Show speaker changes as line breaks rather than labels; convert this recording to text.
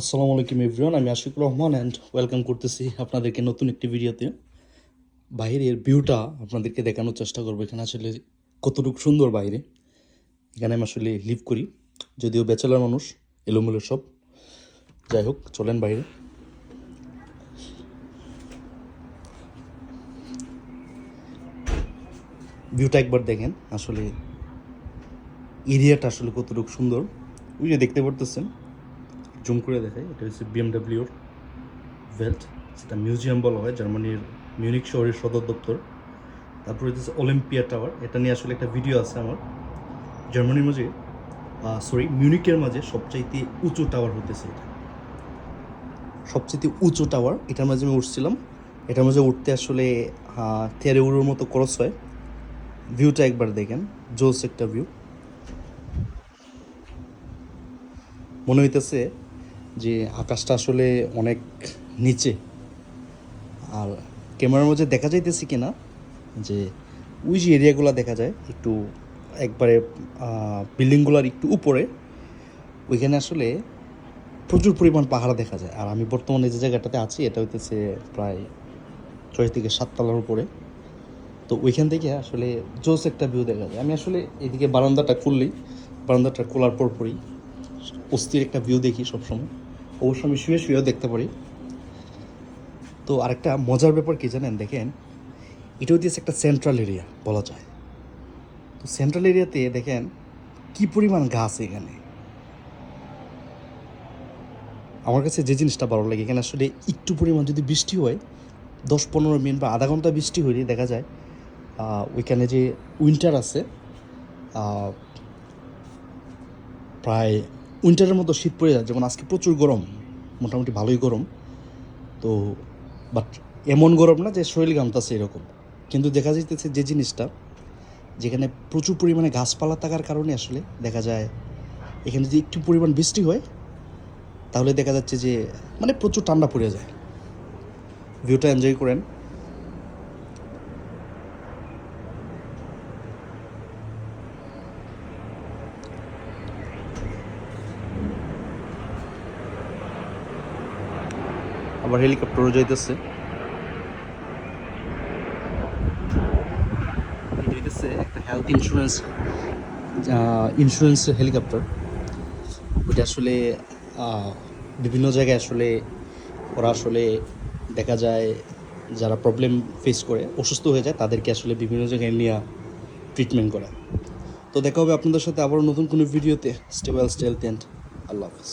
আসসালামু আলাইকুম এভরিওয়ান আমি আশিক রহমান অ্যান্ড ওয়েলকাম করতেছি আপনাদেরকে নতুন একটি ভিডিওতে। বাইরের ভিউটা আপনাদেরকে দেখানোর চেষ্টা করব, এখানে আসলে কতটুকু সুন্দর বাইরে। এখানে আমি আসলে লিভ করি, যদিও ব্যাচেলার মানুষ, এলোমেলো সব। যাই হোক, চলেন বাইরে। ভিউটা একবার দেখেন, আসলে এরিয়াটা আসলে কতটুকু সুন্দর। ওই যে দেখতে পারতেছেন জুম করে দেখাই। এটা হচ্ছে বিএমডাব্লিউর ভেল্ট সেটা মিউজিয়াম বলা হয়, জার্মানির মিউনিক শহরের সদর দপ্তর। তারপরে হচ্ছে অলিম্পিয়া টাওয়ার এটা নিয়ে আসলে একটা ভিডিও আছে আমার। জার্মানির মাঝে সরি মিউনিকের মাঝে সবচাইতে উঁচু টাওয়ার হতেছে এটা। সবচেয়ে উঁচু টাওয়ার এটার মাঝে আমি উঠছিলাম। এটার মাঝে উঠতে আসলে তেরে উড়োর মতো খরচ হয়। ভিউটা একবার দেখেন, জোস একটা ভিউ মনে হইতেছে যে আকাশটা আসলে অনেক নিচে। আর ক্যামেরার মধ্যে দেখা যাইতেছে কিনা, যে ওই যে এরিয়াগুলো দেখা যায়, একটু একবারে বিল্ডিংগুলোর একটু উপরে, ওইখানে আসলে প্রচুর পরিমাণ পাহাড় দেখা যায়। আর আমি বর্তমানে যে জায়গাটাতে আছি, এটা হইতেছে প্রায় ছয় থেকে সাত তলার উপরে। তো ওইখান থেকে আসলে জোস একটা ভিউ দেখা যায়। আমি আসলে এদিকে বারান্দাটা খুললি। বারান্দাটা খোলার পর পরই অস্থির একটা ভিউ দেখি সবসময়। অবশ্য আমি শুয়ে শুয়েও দেখতে পারি। তো আরেকটা মজার ব্যাপার কী জানেন? দেখেন, এটা হচ্ছে একটা সেন্ট্রাল এরিয়া বলা যায়। তো সেন্ট্রাল এরিয়াতে দেখেন, কি পরিমাণ গাছ এখানে? আমার কাছে যে জিনিসটা ভালো লাগে, এখানে আসলে একটু পরিমাণ যদি বৃষ্টি হয়, দশ পনেরো মিনিট বা আধা ঘণ্টা বৃষ্টি হলে দেখা যায় ওইখানে যে উইন্টার আছে প্রায় উইন্টারের মতো শীত পড়ে যায়, যেমন আজকে প্রচুর গরম, মোটামুটি ভালোই গরম। তো বাট এমন গরম না যে শরীর ঘামতাছে এরকম। কিন্তু দেখা যাইতেছে যে জিনিসটা, যেখানে প্রচুর পরিমাণে গাছপালা থাকার কারণে আসলে দেখা যায়, এখানে যদি একটু পরিমাণ বৃষ্টি হয়, তাহলে দেখা যাচ্ছে যে মানে প্রচুর ঠান্ডা পড়ে যায়। ভিউটা এনজয় করেন। আবার হেলিকপ্টারও যাইতেছে। হেলথ ইন্স্যুরেন্স হেলিকপ্টার ওটা আসলে বিভিন্ন জায়গায় আসলে, ওরা আসলে দেখা যায় যারা প্রবলেম ফেস করে, অসুস্থ হয়ে যায়, তাদেরকে আসলে বিভিন্ন জায়গায় নিয়ে ট্রিটমেন্ট করা। তো দেখা হবে আপনাদের সাথে আবারও নতুন কোনো ভিডিওতে স্টেবল স্টেল টেন্ট আল্লাহ হাফিজ।